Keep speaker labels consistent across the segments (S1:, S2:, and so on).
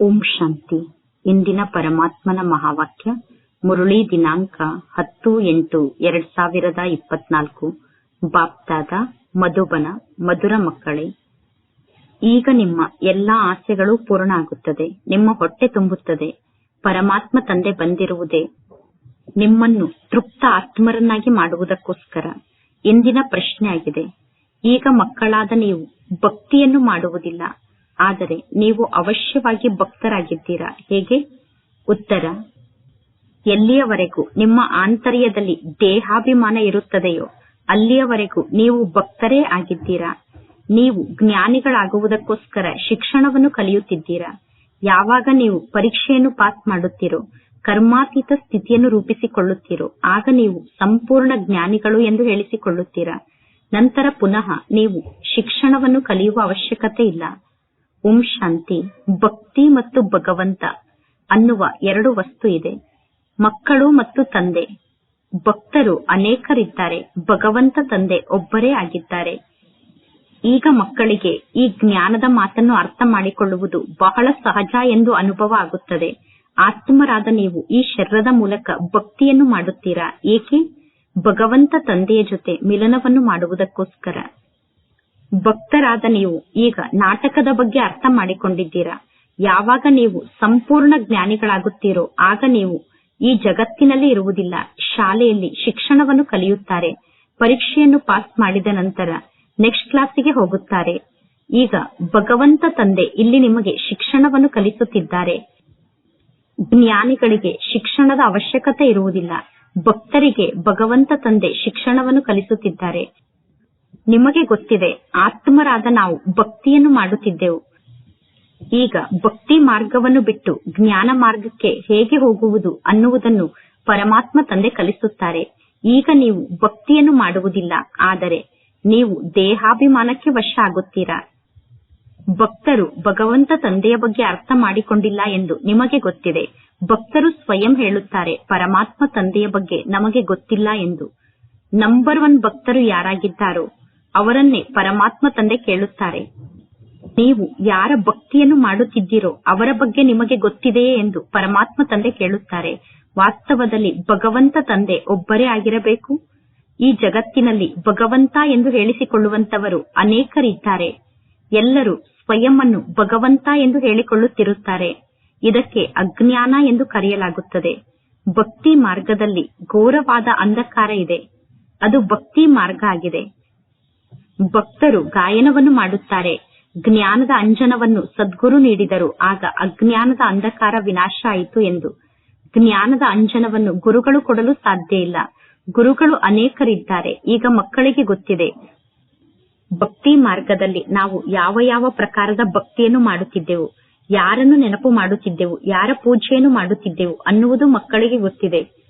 S1: ಓಂ ಶಾಂತಿ. ಇಂದಿನ ಪರಮಾತ್ಮನ ಮಹಾವಾಕ್ಯ, ಮುರುಳಿ ದಿನಾಂಕ ಹತ್ತು ಎಂಟು ಎರಡ್ ಸಾವಿರದ ಇಪ್ಪತ್ನಾಲ್ಕು. ಬಾಪ್ತಾದ, ಮಧುಬನ, ಮಧುರ ಮಕ್ಕಳೇ, ಈಗ ನಿಮ್ಮ ಎಲ್ಲಾ ಆಸೆಗಳು ಪೂರ್ಣ ಆಗುತ್ತದೆ ನಿಮ್ಮ ಹೊಟ್ಟೆ ತುಂಬುತ್ತದೆ, ಪರಮಾತ್ಮ ತಂದೆ ಬಂದಿರುವುದೇ. ನಿಮ್ಮನ್ನು ತೃಪ್ತ ಆತ್ಮರನ್ನಾಗಿ ಮಾಡುವುದಕ್ಕೋಸ್ಕರ ಇಂದಿನ ಪ್ರಶ್ನೆಯಾಗಿದೆ. ಈಗ ಮಕ್ಕಳಾದ ನೀವು ಭಕ್ತಿಯನ್ನು ಮಾಡುವುದಿಲ್ಲ ಆದರೆ ನೀವು ಅವಶ್ಯವಾಗಿ ಭಕ್ತರಾಗಿದ್ದೀರಾ? ಹೇಗೆ? ಉತ್ತರ, ಎಲ್ಲಿಯವರೆಗೂ ನಿಮ್ಮ ಆಂತರ್ಯದಲ್ಲಿ ದೇಹಾಭಿಮಾನ ಇರುತ್ತದೆಯೋ, ಅಲ್ಲಿಯವರೆಗೂ ನೀವು ಭಕ್ತರೇ ಆಗಿದ್ದೀರಾ? ನೀವು ಜ್ಞಾನಿಗಳಾಗುವುದಕ್ಕೋಸ್ಕರ ಶಿಕ್ಷಣವನ್ನು ಕಲಿಯುತ್ತಿದ್ದೀರಾ? ಯಾವಾಗ ನೀವು ಪರೀಕ್ಷೆಯನ್ನು ಪಾಸ್ ಮಾಡುತ್ತೀರೋ, ಕರ್ಮಾತೀತ ಸ್ಥಿತಿಯನ್ನು ರೂಪಿಸಿಕೊಳ್ಳುತ್ತೀರೋ, ಆಗ ನೀವು ಸಂಪೂರ್ಣ ಜ್ಞಾನಿಗಳು ಎಂದು ಹೇಳಿಸಿಕೊಳ್ಳುತ್ತೀರಾ? ನಂತರ ಪುನಃ ನೀವು ಶಿಕ್ಷಣವನ್ನು ಕಲಿಯುವ ಅವಶ್ಯಕತೆ ಇಲ್ಲ. ಓಂ ಶಾಂತಿ, ಭಕ್ತಿ ಮತ್ತು ಭಗವಂತ ಅನ್ನುವ ಎರಡು ವಸ್ತು ಇದೆ. ಮಕ್ಕಳು ಮತ್ತು ತಂದೆ. ಭಕ್ತರು ಅನೇಕರಿದ್ದಾರೆ. ಭಗವಂತ ತಂದೆ ಒಬ್ಬರೇ ಆಗಿದ್ದಾರೆ. ಈಗ ಮಕ್ಕಳಿಗೆ ಈ ಜ್ಞಾನದ ಮಾತನ್ನು ಅರ್ಥ ಮಾಡಿಕೊಳ್ಳುವುದು ಬಹಳ ಸಹಜ ಎಂದು ಅನುಭವ ಆಗುತ್ತದೆ. ಆತ್ಮರಾದ ನೀವು ಈ ಶರೀರದ ಮೂಲಕ ಭಕ್ತಿಯನ್ನು ಮಾಡುತ್ತೀರಾ? ಏಕೆ? ಭಗವಂತ ತಂದೆಯ ಜೊತೆ ಮಿಲನವನ್ನು ಮಾಡುವುದಕ್ಕೋಸ್ಕರ. ಭಕ್ತರಾದ ನೀವು ಈಗ ನಾಟಕದ ಬಗ್ಗೆ ಅರ್ಥ ಮಾಡಿಕೊಂಡಿದ್ದೀರಾ? ಯಾವಾಗ ನೀವು ಸಂಪೂರ್ಣ ಜ್ಞಾನಿಗಳಾಗುತ್ತೀರೋ ಆಗ ನೀವು ಈ ಜಗತ್ತಿನಲ್ಲಿ ಇರುವುದಿಲ್ಲ. ಶಾಲೆಯಲ್ಲಿ ಶಿಕ್ಷಣವನ್ನು ಕಲಿಯುತ್ತಾರೆ. ಪರೀಕ್ಷೆಯನ್ನು ಪಾಸ್ ಮಾಡಿದ ನಂತರ ನೆಕ್ಸ್ಟ್ ಕ್ಲಾಸಿಗೆ ಹೋಗುತ್ತಾರೆ. ಈಗ ಭಗವಂತ ತಂದೆ ಇಲ್ಲಿ ನಿಮಗೆ ಶಿಕ್ಷಣವನ್ನು ಕಲಿಸುತ್ತಿದ್ದಾರೆ. ಜ್ಞಾನಿಗಳಿಗೆ ಶಿಕ್ಷಣದ ಅವಶ್ಯಕತೆ ಇರುವುದಿಲ್ಲ. ಭಕ್ತರಿಗೆ ಭಗವಂತ ತಂದೆ ಶಿಕ್ಷಣವನ್ನು ಕಲಿಸುತ್ತಿದ್ದಾರೆ. ನಿಮಗೆ ಗೊತ್ತಿದೆ, ಆತ್ಮರಾದ ನಾವು ಭಕ್ತಿಯನ್ನು ಮಾಡುತ್ತಿದ್ದೆವು. ಈಗ ಭಕ್ತಿ ಮಾರ್ಗವನ್ನು ಬಿಟ್ಟು ಜ್ಞಾನ ಮಾರ್ಗಕ್ಕೆ ಹೇಗೆ ಹೋಗುವುದು ಅನ್ನುವುದನ್ನು ಪರಮಾತ್ಮ ತಂದೆ ಕಲಿಸುತ್ತಾರೆ. ಈಗ ನೀವು ಭಕ್ತಿಯನ್ನು ಮಾಡುವುದಿಲ್ಲ, ಆದರೆ ನೀವು ದೇಹಾಭಿಮಾನಕ್ಕೆ ವಶ ಆಗುತ್ತೀರಾ ಭಕ್ತರು ಭಗವಂತ ತಂದೆಯ ಬಗ್ಗೆ ಅರ್ಥ ಮಾಡಿಕೊಂಡಿಲ್ಲ ಎಂದು ನಿಮಗೆ ಗೊತ್ತಿದೆ. ಭಕ್ತರು ಸ್ವಯಂ ಹೇಳುತ್ತಾರೆ, ಪರಮಾತ್ಮ ತಂದೆಯ ಬಗ್ಗೆ ನಮಗೆ ಗೊತ್ತಿಲ್ಲ ಎಂದು. ನಂಬರ್ ಒನ್ ಭಕ್ತರು ಯಾರಾಗಿದ್ದಾರೋ ಅವರನ್ನೇ ಪರಮಾತ್ಮ ತಂದೆ ಕೇಳುತ್ತಾರೆ. ನೀವು ಯಾರ ಭಕ್ತಿಯನ್ನು ಮಾಡುತ್ತಿದ್ದೀರೋ ಅವರ ಬಗ್ಗೆ ನಿಮಗೆ ಗೊತ್ತಿದೆಯೇ ಎಂದು ಪರಮಾತ್ಮ ತಂದೆ ಕೇಳುತ್ತಾರೆ. ವಾಸ್ತವದಲ್ಲಿ ಭಗವಂತ ತಂದೆ ಒಬ್ಬರೇ ಆಗಿರಬೇಕು? ಈ ಜಗತ್ತಿನಲ್ಲಿ ಭಗವಂತ ಎಂದು ಹೇಳಿಸಿಕೊಳ್ಳುವಂತವರು ಅನೇಕರಿದ್ದಾರೆ. ಎಲ್ಲರೂ ಸ್ವಯಂ ಅನ್ನು ಭಗವಂತ ಎಂದು ಹೇಳಿಕೊಳ್ಳುತ್ತಿರುತ್ತಾರೆ. ಇದಕ್ಕೆ ಅಜ್ಞಾನ ಎಂದು ಕರೆಯಲಾಗುತ್ತದೆ. ಭಕ್ತಿ ಮಾರ್ಗದಲ್ಲಿ ಘೋರವಾದ ಅಂಧಕಾರ ಇದೆ. ಅದು ಭಕ್ತಿ ಮಾರ್ಗ ಆಗಿದೆ. ಭಕ್ತರು ಗಾಯನವನ್ನು ಮಾಡುತ್ತಾರೆ. ಜ್ಞಾನದ ಅಂಜನವನ್ನು ಸದ್ಗುರು ನೀಡಿದರು. ಆಗ ಅಜ್ಞಾನದ ಅಂಧಕಾರ ವಿನಾಶ ಆಯಿತು ಎಂದು. ಜ್ಞಾನದ ಅಂಜನವನ್ನು ಗುರುಗಳು ಕೊಡಲು ಸಾಧ್ಯ ಇಲ್ಲ. ಗುರುಗಳು ಅನೇಕರಿದ್ದಾರೆ. ಈಗ ಮಕ್ಕಳಿಗೆ ಗೊತ್ತಿದೆ. ಭಕ್ತಿ ಮಾರ್ಗದಲ್ಲಿ ನಾವು ಯಾವ ಯಾವ ಪ್ರಕಾರದ ಭಕ್ತಿಯನ್ನು ಮಾಡುತ್ತಿದ್ದೆವು. ಯಾರನ್ನು ನೆನಪು ಮಾಡುತ್ತಿದ್ದೆವು. ಯಾರ ಪೂಜೆಯನ್ನು ಮಾಡುತ್ತಿದ್ದೆವು ಅನ್ನುವುದು ಮಕ್ಕಳಿಗೆ ಗೊತ್ತಿದೆ.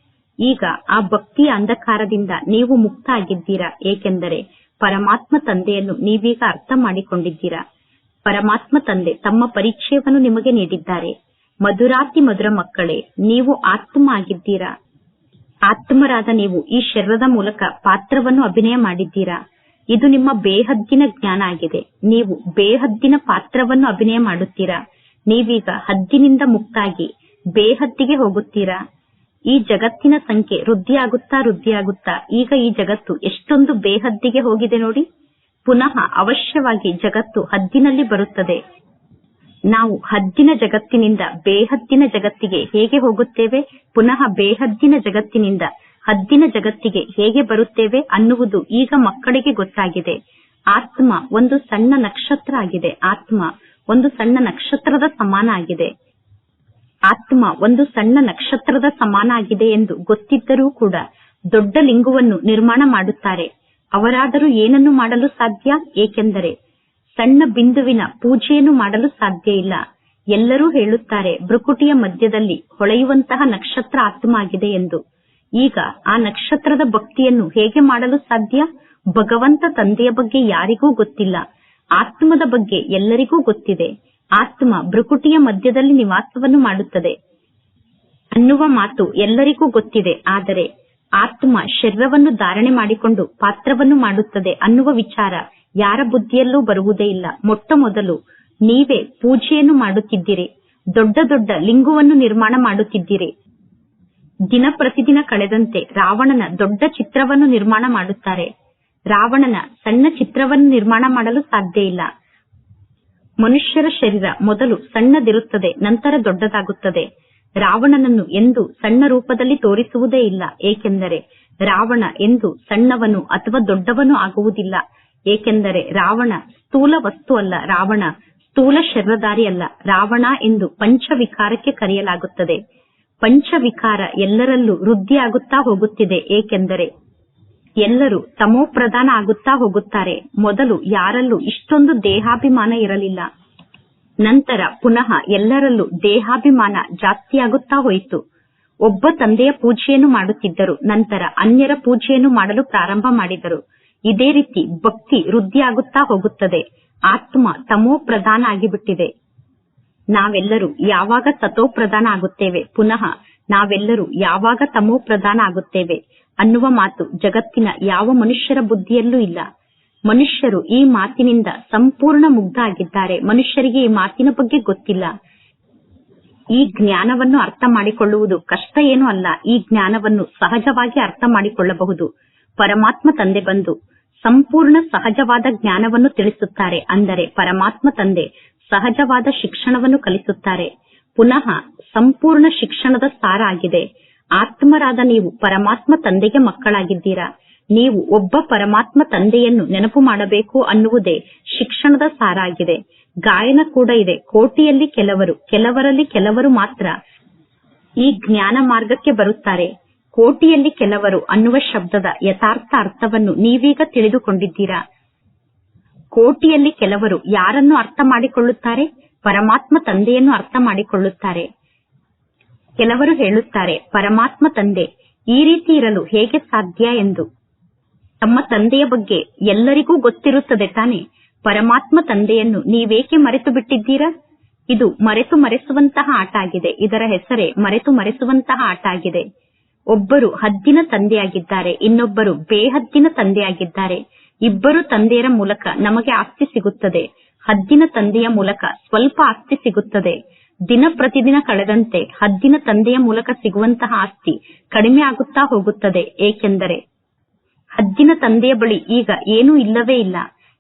S1: ಈಗ ಆ ಭಕ್ತಿಯ ಅಂಧಕಾರದಿಂದ ನೀವು ಮುಕ್ತ ಆಗಿದ್ದೀರಾ ಏಕೆಂದರೆ ಪರಮಾತ್ಮ ತಂದೆಯನ್ನು ನೀವೀಗ ಅರ್ಥ ಮಾಡಿಕೊಂಡಿದ್ದೀರಾ. ಪರಮಾತ್ಮ ತಂದೆ ತಮ್ಮ ಪರಿಚಯವನ್ನು ನಿಮಗೆ ನೀಡಿದ್ದಾರೆ. ಮಧುರಾತಿ ಮಧುರ ಮಕ್ಕಳೇ, ನೀವು ಆತ್ಮ ಆಗಿದ್ದೀರಾ ಆತ್ಮರಾದ ನೀವು ಈ ಶರೀರದ ಮೂಲಕ ಪಾತ್ರವನ್ನು ಅಭಿನಯ ಮಾಡಿದ್ದೀರಾ? ಇದು ನಿಮ್ಮ ಬೇಹದ್ದಿನ ಜ್ಞಾನ ಆಗಿದೆ. ನೀವು ಬೇಹದ್ದಿನ ಪಾತ್ರವನ್ನು ಅಭಿನಯ ಮಾಡುತ್ತೀರಾ? ನೀವೀಗ ಹದ್ದಿನಿಂದ ಮುಕ್ತಾಗಿ ಬೇಹದ್ದಿಗೆ ಹೋಗುತ್ತೀರಾ? ಈ ಜಗತ್ತಿನ ಸಂಖ್ಯೆ ವೃದ್ಧಿಯಾಗುತ್ತಾ ವೃದ್ಧಿಯಾಗುತ್ತಾ ಈಗ ಈ ಜಗತ್ತು ಎಷ್ಟೊಂದು ಬೇಹದ್ದಿಗೆ ಹೋಗಿದೆ ನೋಡಿ. ಪುನಃ ಅವಶ್ಯವಾಗಿ ಜಗತ್ತು ಹದ್ದಿನಲ್ಲಿ ಬರುತ್ತದೆ. ನಾವು ಹದ್ದಿನ ಜಗತ್ತಿನಿಂದ ಬೇಹದ್ದಿನ ಜಗತ್ತಿಗೆ ಹೇಗೆ ಹೋಗುತ್ತೇವೆ? ಪುನಃ ಬೇಹದ್ದಿನ ಜಗತ್ತಿನಿಂದ ಹದ್ದಿನ ಜಗತ್ತಿಗೆ ಹೇಗೆ ಬರುತ್ತೇವೆ ಅನ್ನುವುದು ಈಗ ಮಕ್ಕಳಿಗೆ ಗೊತ್ತಾಗಿದೆ. ಆತ್ಮ ಒಂದು ಸಣ್ಣ ನಕ್ಷತ್ರ ಆಗಿದೆ. ಆತ್ಮ ಒಂದು ಸಣ್ಣ ನಕ್ಷತ್ರದ ಸಮಾನ ಆಗಿದೆ. ಆತ್ಮ ಒಂದು ಸಣ್ಣ ನಕ್ಷತ್ರದ ಸಮಾನ ಆಗಿದೆ ಎಂದು ಗೊತ್ತಿದ್ದರೂ ಕೂಡ ದೊಡ್ಡ ಲಿಂಗವನ್ನು ನಿರ್ಮಾಣ ಮಾಡುತ್ತಾರೆ. ಅವರಾದರೂ ಏನನ್ನು ಮಾಡಲು ಸಾಧ್ಯ? ಏಕೆಂದರೆ ಸಣ್ಣ ಬಿಂದುವಿನ ಪೂಜೆಯನ್ನು ಮಾಡಲು ಸಾಧ್ಯ ಇಲ್ಲ. ಎಲ್ಲರೂ ಹೇಳುತ್ತಾರೆ, ಭ್ರುಕುಟಿಯ ಮಧ್ಯದಲ್ಲಿ ಹೊಳೆಯುವಂತಹ ನಕ್ಷತ್ರ ಆತ್ಮ ಆಗಿದೆ ಎಂದು. ಈಗ ಆ ನಕ್ಷತ್ರದ ಭಕ್ತಿಯನ್ನು ಹೇಗೆ ಮಾಡಲು ಸಾಧ್ಯ? ಭಗವಂತ ತಂದೆಯ ಬಗ್ಗೆ ಯಾರಿಗೂ ಗೊತ್ತಿಲ್ಲ. ಆತ್ಮದ ಬಗ್ಗೆ ಎಲ್ಲರಿಗೂ ಗೊತ್ತಿದೆ. ಆತ್ಮ ಭ್ರುಕುಟಿಯ ಮಧ್ಯದಲ್ಲಿ ನಿವಾಸವನ್ನು ಮಾಡುತ್ತದೆ. ಅನ್ನುವ ಮಾತು ಎಲ್ಲರಿಗೂ ಗೊತ್ತಿದೆ, ಆದರೆ ಆತ್ಮ ಶರೀರವನ್ನು ಧಾರಣೆ ಮಾಡಿಕೊಂಡು ಪಾತ್ರವನ್ನು ಮಾಡುತ್ತದೆ ಅನ್ನುವ ವಿಚಾರ ಯಾರ ಬುದ್ಧಿಯಲ್ಲೂ ಬರುವುದೇ ಇಲ್ಲ. ಮೊಟ್ಟ ಮೊದಲು ನೀವೇ ಪೂಜೆಯನ್ನು ಮಾಡುತ್ತಿದ್ದೀರಿ, ದೊಡ್ಡ ದೊಡ್ಡ ಲಿಂಗವನ್ನು ನಿರ್ಮಾಣ ಮಾಡುತ್ತಿದ್ದೀರಿ. ದಿನ ಪ್ರತಿದಿನ ಕಳೆದಂತೆ ರಾವಣನ ದೊಡ್ಡ ಚಿತ್ರವನ್ನು ನಿರ್ಮಾಣ ಮಾಡುತ್ತಾರೆ. ರಾವಣನ ಸಣ್ಣ ಚಿತ್ರವನ್ನು ನಿರ್ಮಾಣ ಮಾಡಲು ಸಾಧ್ಯ ಇಲ್ಲ. ಮನುಷ್ಯರ ಶರೀರ ಮೊದಲು ಸಣ್ಣದಿರುತ್ತದೆ, ನಂತರ ದೊಡ್ಡದಾಗುತ್ತದೆ. ರಾವಣನನ್ನು ಎಂದು ಸಣ್ಣ ರೂಪದಲ್ಲಿ ತೋರಿಸುವುದೇ ಇಲ್ಲ, ಏಕೆಂದರೆ ರಾವಣ ಎಂದು ಸಣ್ಣವನು ಅಥವಾ ದೊಡ್ಡವನು ಆಗುವುದಿಲ್ಲ. ಏಕೆಂದರೆ ರಾವಣ ಸ್ಥೂಲ ವಸ್ತು ಅಲ್ಲ, ರಾವಣ ಸ್ಥೂಲ ಶರೀರಧಾರಿ ಅಲ್ಲ. ರಾವಣ ಎಂದು ಪಂಚವಿಕಾರಕ್ಕೆ ಕರೆಯಲಾಗುತ್ತದೆ. ಪಂಚವಿಕಾರ ಎಲ್ಲರಲ್ಲೂ ವೃದ್ಧಿಯಾಗುತ್ತಾ ಹೋಗುತ್ತಿದೆ, ಏಕೆಂದರೆ ಎಲ್ಲರೂ ತಮೋ ಪ್ರಧಾನ ಆಗುತ್ತಾ ಹೋಗುತ್ತಾರೆ. ಮೊದಲು ಯಾರಲ್ಲೂ ಇಷ್ಟೊಂದು ದೇಹಾಭಿಮಾನ ಇರಲಿಲ್ಲ. ನಂತರ ಪುನಃ ಎಲ್ಲರಲ್ಲೂ ದೇಹಾಭಿಮಾನ ಜಾಸ್ತಿಯಾಗುತ್ತಾ ಹೋಯಿತು. ಒಬ್ಬ ತಂದೆಯ ಪೂಜೆಯನ್ನು ಮಾಡುತ್ತಿದ್ದರು, ನಂತರ ಅನ್ಯರ ಪೂಜೆಯನ್ನು ಮಾಡಲು ಪ್ರಾರಂಭ ಮಾಡಿದರು. ಇದೇ ರೀತಿ ಭಕ್ತಿ ವೃದ್ಧಿಯಾಗುತ್ತಾ ಹೋಗುತ್ತದೆ. ಆತ್ಮ ತಮೋ ಪ್ರಧಾನ ಆಗಿಬಿಟ್ಟಿದೆ. ನಾವೆಲ್ಲರೂ ಯಾವಾಗ ಸತೋ ಪ್ರಧಾನ ಆಗುತ್ತೇವೆ? ಪುನಃ ನಾವೆಲ್ಲರೂ ಯಾವಾಗ ತಮೋ ಪ್ರಧಾನ ಆಗುತ್ತೇವೆ? ಅನ್ನುವ ಮಾತು ಜಗತ್ತಿನ ಯಾವ ಮನುಷ್ಯರ ಬುದ್ಧಿಯಲ್ಲೂ ಇಲ್ಲ. ಮನುಷ್ಯರು ಈ ಮಾತಿನಿಂದ ಸಂಪೂರ್ಣ ಮುಗ್ಧ ಆಗಿದ್ದಾರೆ ಮನುಷ್ಯರಿಗೆ ಈ ಮಾತಿನ ಬಗ್ಗೆ ಗೊತ್ತಿಲ್ಲ. ಈ ಜ್ಞಾನವನ್ನು ಅರ್ಥ ಮಾಡಿಕೊಳ್ಳುವುದು ಕಷ್ಟ ಏನೂ ಅಲ್ಲ. ಈ ಜ್ಞಾನವನ್ನು ಸಹಜವಾಗಿ ಅರ್ಥ ಮಾಡಿಕೊಳ್ಳಬಹುದು. ಪರಮಾತ್ಮ ತಂದೆ ಬಂದು ಸಂಪೂರ್ಣ ಸಹಜವಾದ ಜ್ಞಾನವನ್ನು ತಿಳಿಸುತ್ತಾರೆ. ಅಂದರೆ ಪರಮಾತ್ಮ ತಂದೆ ಸಹಜವಾದ ಶಿಕ್ಷಣವನ್ನು ಕಲಿಸುತ್ತಾರೆ. ಪುನಃ ಸಂಪೂರ್ಣ ಶಿಕ್ಷಣದ ಸಾರ ಆಗಿದೆ. ಆತ್ಮರಾದ ನೀವು ಪರಮಾತ್ಮ ತಂದೆಗೆ ಮಕ್ಕಳಾಗಿದ್ದೀರಾ? ನೀವು ಒಬ್ಬ ಪರಮಾತ್ಮ ತಂದೆಯನ್ನು ನೆನಪು ಮಾಡಬೇಕು ಅನ್ನುವುದೇ ಶಿಕ್ಷಣದ ಸಾರ ಆಗಿದೆ ಗಾಯನ ಕೂಡ ಇದೆ. ಕೋಟಿಯಲ್ಲಿ ಕೆಲವರು, ಕೆಲವರಲ್ಲಿ ಕೆಲವರು ಮಾತ್ರ ಈ ಜ್ಞಾನ ಮಾರ್ಗಕ್ಕೆ ಬರುತ್ತಾರೆ. ಕೋಟಿಯಲ್ಲಿ ಕೆಲವರು ಅನ್ನುವ ಶಬ್ದದ ಯಥಾರ್ಥ ಅರ್ಥವನ್ನು ನೀವೀಗ ತಿಳಿದುಕೊಂಡಿದ್ದೀರಾ? ಕೋಟಿಯಲ್ಲಿ ಕೆಲವರು ಯಾರನ್ನು ಅರ್ಥ ಮಾಡಿಕೊಳ್ಳುತ್ತಾರೆ? ಪರಮಾತ್ಮ ತಂದೆಯನ್ನು ಅರ್ಥ ಮಾಡಿಕೊಳ್ಳುತ್ತಾರೆ. ಕೆಲವರು ಹೇಳುತ್ತಾರೆ, ಪರಮಾತ್ಮ ತಂದೆ, ಈ ರೀತಿ ಇರಲು ಹೇಗೆ ಸಾಧ್ಯ ಎಂದು? ತಮ್ಮ ತಂದೆಯ ಬಗ್ಗೆ ಎಲ್ಲರಿಗೂ ಗೊತ್ತಿರುತ್ತದೆ ತಾನೆ, ಪರಮಾತ್ಮ ತಂದೆಯನ್ನು ನೀವೇಕೆ ಮರೆತು ಬಿಟ್ಟಿದ್ದೀರಾ? ಇದು ಮರೆತು ಮರೆಸುವಂತಹ ಆಟ ಆಗಿದೆ. ಇದರ ಹೆಸರೇ ಮರೆತು ಮರೆಸುವಂತಹ ಆಟ ಆಗಿದೆ. ಒಬ್ಬರು ಹದ್ದಿನ ತಂದೆಯಾಗಿದ್ದಾರೆ, ಇನ್ನೊಬ್ಬರು ಬೇಹದ್ದಿನ ತಂದೆಯಾಗಿದ್ದಾರೆ. ಇಬ್ಬರು ತಂದೆಯರ ಮೂಲಕ ನಮಗೆ ಆಸ್ತಿ ಸಿಗುತ್ತದೆ. ಹದ್ದಿನ ತಂದೆಯ ಮೂಲಕ ಸ್ವಲ್ಪ ಆಸ್ತಿ ಸಿಗುತ್ತದೆ. ದಿನ ಪ್ರತಿದಿನ ಕಳೆದಂತೆ ಹದ್ದಿನ ತಂದೆಯ ಮೂಲಕ ಸಿಗುವಂತಹ ಆಸ್ತಿ ಕಡಿಮೆ ಆಗುತ್ತಾ ಹೋಗುತ್ತದೆ. ಏಕೆಂದರೆ ಹದ್ದಿನ ತಂದೆಯ ಬಳಿ ಈಗ ಏನೂ ಇಲ್ಲವೇ ಇಲ್ಲ.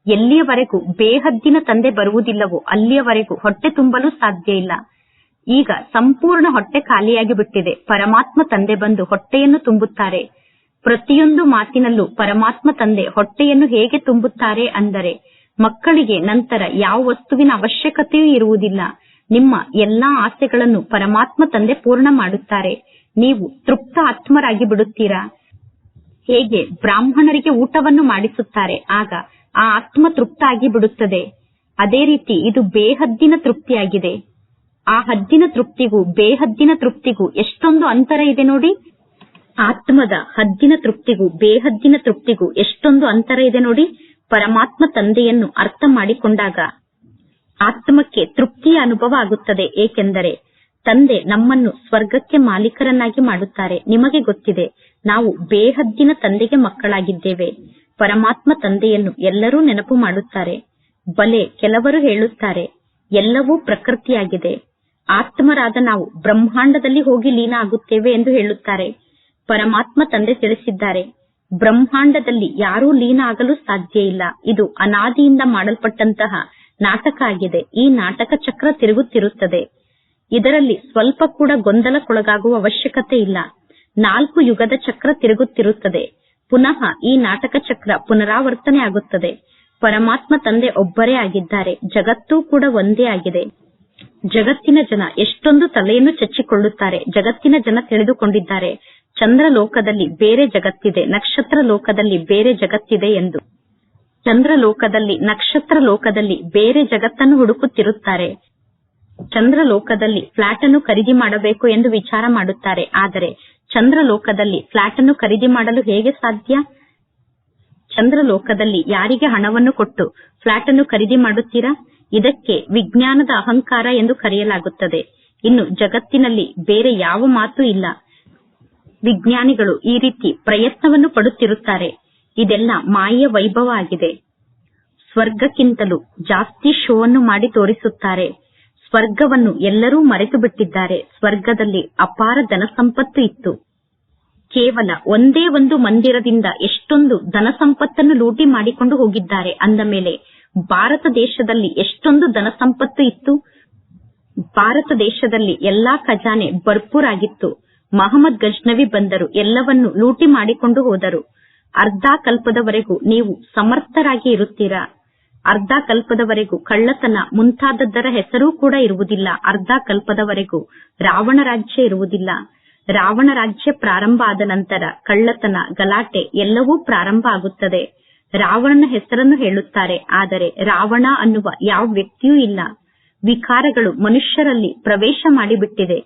S1: ಎಲ್ಲಿಯವರೆಗೂ ಬೇಹದ್ದಿನ ತಂದೆ ಬರುವುದಿಲ್ಲವೋ ಅಲ್ಲಿಯವರೆಗೂ ಹೊಟ್ಟೆ ತುಂಬಲು ಸಾಧ್ಯ ಇಲ್ಲ. ಈಗ ಸಂಪೂರ್ಣ ಹೊಟ್ಟೆ ಖಾಲಿಯಾಗಿ ಬಿಟ್ಟಿದೆ. ಪರಮಾತ್ಮ ತಂದೆ ಬಂದು ಹೊಟ್ಟೆಯನ್ನು ತುಂಬುತ್ತಾರೆ. ಪ್ರತಿಯೊಂದು ಮಾತಿನಲ್ಲೂ ಪರಮಾತ್ಮ ತಂದೆ ಹೊಟ್ಟೆಯನ್ನು ಹೇಗೆ ತುಂಬುತ್ತಾರೆ ಅಂದರೆ ಮಕ್ಕಳಿಗೆ ನಂತರ ಯಾವ ವಸ್ತುವಿನ ಅವಶ್ಯಕತೆಯೂ ಇರುವುದಿಲ್ಲ. ನಿಮ್ಮ ಎಲ್ಲಾ ಆಸೆಗಳನ್ನು ಪರಮಾತ್ಮ ತಂದೆ ಪೂರ್ಣ ಮಾಡುತ್ತಾರೆ. ನೀವು ತೃಪ್ತ ಆತ್ಮರಾಗಿ ಬಿಡುತ್ತೀರಾ? ಹೇಗೆ ಬ್ರಾಹ್ಮಣರಿಗೆ ಊಟವನ್ನು ಮಾಡಿಸುತ್ತಾರೆ, ಆಗ ಆ ಆತ್ಮ ತೃಪ್ತ ಆಗಿ ಬಿಡುತ್ತದೆ. ಅದೇ ರೀತಿ ಇದು ಬೇಹದ್ದಿನ ತೃಪ್ತಿಯಾಗಿದೆ. ಆ ಹದ್ದಿನ ತೃಪ್ತಿಗೂ, ಬೇಹದ್ದಿನ ತೃಪ್ತಿಗೂ ಎಷ್ಟೊಂದು ಅಂತರ ಇದೆ ನೋಡಿ. ಆತ್ಮದ ಹದ್ದಿನ ತೃಪ್ತಿಗೂ, ಬೇಹದ್ದಿನ ತೃಪ್ತಿಗೂ ಎಷ್ಟೊಂದು ಅಂತರ ಇದೆ ನೋಡಿ. ಪರಮಾತ್ಮ ತಂದೆಯನ್ನು ಅರ್ಥ ಮಾಡಿಕೊಂಡಾಗ ಆತ್ಮಕ್ಕೆ ತೃಪ್ತಿಯ ಅನುಭವ ಆಗುತ್ತದೆ. ಏಕೆಂದರೆ ತಂದೆ ನಮ್ಮನ್ನು ಸ್ವರ್ಗಕ್ಕೆ ಮಾಲೀಕರನ್ನಾಗಿ ಮಾಡುತ್ತಾರೆ. ನಿಮಗೆ ಗೊತ್ತಿದೆ, ನಾವು ಬೇಹದ್ದಿನ ತಂದೆಗೆ ಮಕ್ಕಳಾಗಿದ್ದೇವೆ. ಪರಮಾತ್ಮ ತಂದೆಯನ್ನು ಎಲ್ಲರೂ ನೆನಪು ಮಾಡುತ್ತಾರೆ. ಬಲೆ ಕೆಲವರು ಹೇಳುತ್ತಾರೆ, ಎಲ್ಲವೂ ಪ್ರಕೃತಿಯಾಗಿದೆ. ಆತ್ಮರಾದ ನಾವು ಬ್ರಹ್ಮಾಂಡದಲ್ಲಿ ಹೋಗಿ ಲೀನ ಆಗುತ್ತೇವೆ ಎಂದು ಹೇಳುತ್ತಾರೆ. ಪರಮಾತ್ಮ ತಂದೆ ತಿಳಿಸಿದ್ದಾರೆ, ಬ್ರಹ್ಮಾಂಡದಲ್ಲಿ ಯಾರೂ ಲೀನ ಆಗಲು ಸಾಧ್ಯ ಇಲ್ಲ. ಇದು ಅನಾದಿಯಿಂದ ಮಾಡಲ್ಪಟ್ಟಂತಹ ನಾಟಕ ಆಗಿದೆ. ಈ ನಾಟಕ ಚಕ್ರ ತಿರುಗುತ್ತಿರುತ್ತದೆ. ಇದರಲ್ಲಿ ಸ್ವಲ್ಪ ಕೂಡ ಗೊಂದಲಕ್ಕೊಳಗಾಗುವ ಅವಶ್ಯಕತೆ ಇಲ್ಲ. ನಾಲ್ಕು ಯುಗದ ಚಕ್ರ ತಿರುಗುತ್ತಿರುತ್ತದೆ. ಪುನಃ ಈ ನಾಟಕ ಚಕ್ರ ಪುನರಾವರ್ತನೆ ಆಗುತ್ತದೆ. ಪರಮಾತ್ಮ ತಂದೆ ಒಬ್ಬರೇ ಆಗಿದ್ದಾರೆ. ಜಗತ್ತೂ ಕೂಡ ಒಂದೇ ಆಗಿದೆ. ಜಗತ್ತಿನ ಜನ ಎಷ್ಟೊಂದು ತಲೆಯನ್ನು ಚಚ್ಚಿಕೊಳ್ಳುತ್ತಾರೆ. ಜಗತ್ತಿನ ಜನ ತಿಳಿದುಕೊಂಡಿದ್ದಾರೆ. ಚಂದ್ರ ಲೋಕದಲ್ಲಿ ಬೇರೆ ಜಗತ್ತಿದೆ. ನಕ್ಷತ್ರ ಲೋಕದಲ್ಲಿ ಬೇರೆ ಜಗತ್ತಿದೆ ಎಂದು. ಚಂದ್ರ ಲೋಕದಲ್ಲಿ ನಕ್ಷತ್ರ ಲೋಕದಲ್ಲಿ ಬೇರೆ ಜಗತ್ತನ್ನು ಹುಡುಕುತ್ತಿರುತ್ತಾರೆ. ಚಂದ್ರಲೋಕದಲ್ಲಿ ಫ್ಲಾಟ್ ಅನ್ನು ಖರೀದಿ ಮಾಡಬೇಕು ಎಂದು ವಿಚಾರ ಮಾಡುತ್ತಾರೆ. ಆದರೆ ಚಂದ್ರಲೋಕದಲ್ಲಿ ಫ್ಲಾಟ್ ಅನ್ನು ಖರೀದಿ ಮಾಡಲು ಹೇಗೆ ಸಾಧ್ಯ? ಚಂದ್ರಲೋಕದಲ್ಲಿ ಯಾರಿಗೆ ಹಣವನ್ನು ಕೊಟ್ಟು ಫ್ಲಾಟ್ ಅನ್ನು ಖರೀದಿ ಮಾಡುತ್ತೀರಾ? ಇದಕ್ಕೆ ವಿಜ್ಞಾನದ ಅಹಂಕಾರ ಎಂದು ಕರೆಯಲಾಗುತ್ತದೆ. ಇನ್ನು ಜಗತ್ತಿನಲ್ಲಿ ಬೇರೆ ಯಾವ ಮಾತು ಇಲ್ಲ. ವಿಜ್ಞಾನಿಗಳು ಈ ರೀತಿ ಪ್ರಯತ್ನವನ್ನು ಪಡುತ್ತಿರುತ್ತಾರೆ. ಇದೆಲ್ಲ ಮಾಯೆಯ ವೈಭವ ಆಗಿದೆ. ಸ್ವರ್ಗಕ್ಕಿಂತಲೂ ಜಾಸ್ತಿ ಶೋವನ್ನು ಮಾಡಿ ತೋರಿಸುತ್ತಾರೆ. ಸ್ವರ್ಗವನ್ನು ಎಲ್ಲರೂ ಮರೆತು ಬಿಟ್ಟಿದ್ದಾರೆ ಸ್ವರ್ಗದಲ್ಲಿ ಅಪಾರ ಧನ ಸಂಪತ್ತು ಇತ್ತು. ಕೇವಲ ಒಂದೇ ಒಂದು ಮಂದಿರದಿಂದ ಎಷ್ಟೊಂದು ಧನ ಸಂಪತ್ತನ್ನು ಲೂಟಿ ಮಾಡಿಕೊಂಡು ಹೋಗಿದ್ದಾರೆ. ಅಂದ ಮೇಲೆ ಭಾರತ ದೇಶದಲ್ಲಿ ಎಷ್ಟೊಂದು ಧನ ಸಂಪತ್ತು ಇತ್ತು? ಭಾರತ ದೇಶದಲ್ಲಿ ಎಲ್ಲಾ ಖಜಾನೆ ಭರ್ಪೂರಾಗಿತ್ತು. ಮಹಮ್ಮದ್ ಗಜ್ನವಿ ಬಂದರು. ಎಲ್ಲವನ್ನು ಲೂಟಿ ಮಾಡಿಕೊಂಡು ಹೋದರು. ಅರ್ಧ ಕಲ್ಪದವರೆಗೂ ನೀವು ಸಮರ್ಥರಾಗಿ ಇರುತ್ತೀರಾ? ಅರ್ಧ ಕಲ್ಪದವರೆಗೂ ಕಳ್ಳತನ ಮುಂತಾದದ್ದರ ಹೆಸರೂ ಕೂಡ ಇರುವುದಿಲ್ಲ. ಅರ್ಧ ಕಲ್ಪದವರೆಗೂ ರಾವಣ ರಾಜ್ಯ ಇರುವುದಿಲ್ಲ. ರಾವಣ ರಾಜ್ಯ ಪ್ರಾರಂಭ ಆದ ನಂತರ ಕಳ್ಳತನ, ಗಲಾಟೆ ಎಲ್ಲವೂ ಪ್ರಾರಂಭ ಆಗುತ್ತದೆ. ರಾವಣನ ಹೆಸರನ್ನು ಹೇಳುತ್ತಾರೆ, ಆದರೆ ರಾವಣ ಅನ್ನುವ ಯಾವ ವ್ಯಕ್ತಿಯೂ ಇಲ್ಲ. ವಿಕಾರಗಳು ಮನುಷ್ಯರಲ್ಲಿ ಪ್ರವೇಶ ಮಾಡಿಬಿಟ್ಟಿದೆ.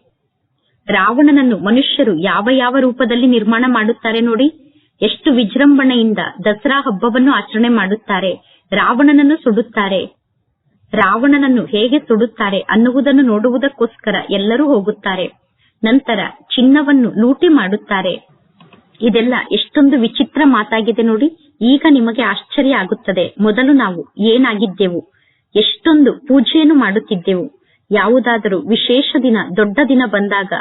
S1: ರಾವಣನನ್ನು ಮನುಷ್ಯರು ಯಾವ ಯಾವ ರೂಪದಲ್ಲಿ ನಿರ್ಮಾಣ ಮಾಡುತ್ತಾರೆ ನೋಡಿ. ಎಷ್ಟು ವಿಜೃಂಭಣೆಯಿಂದ ದಸರಾ ಹಬ್ಬವನ್ನು ಆಚರಣೆ ಮಾಡುತ್ತಾರೆ, ರಾವಣನನ್ನು ಸುಡುತ್ತಾರೆ. ರಾವಣನನ್ನು ಹೇಗೆ ಸುಡುತ್ತಾರೆ ಅನ್ನುವುದನ್ನು ನೋಡುವುದಕ್ಕೋಸ್ಕರ ಎಲ್ಲರೂ ಹೋಗುತ್ತಾರೆ. ನಂತರ ಚಿನ್ನವನ್ನು ಲೂಟಿ ಮಾಡುತ್ತಾರೆ. ಇದೆಲ್ಲ ಎಷ್ಟೊಂದು ವಿಚಿತ್ರ ಮಾತಾಗಿದೆ ನೋಡಿ, ಈಗ ನಿಮಗೆ ಆಶ್ಚರ್ಯ ಆಗುತ್ತದೆ. ಮೊದಲು ನಾವು ಏನಾಗಿದ್ದೆವು? ಎಷ್ಟೊಂದು ಪೂಜೆಯನ್ನು ಮಾಡುತ್ತಿದ್ದೆವು? ಯಾವುದಾದರೂ ವಿಶೇಷ ದಿನ, ದೊಡ್ಡ ದಿನ ಬಂದಾಗ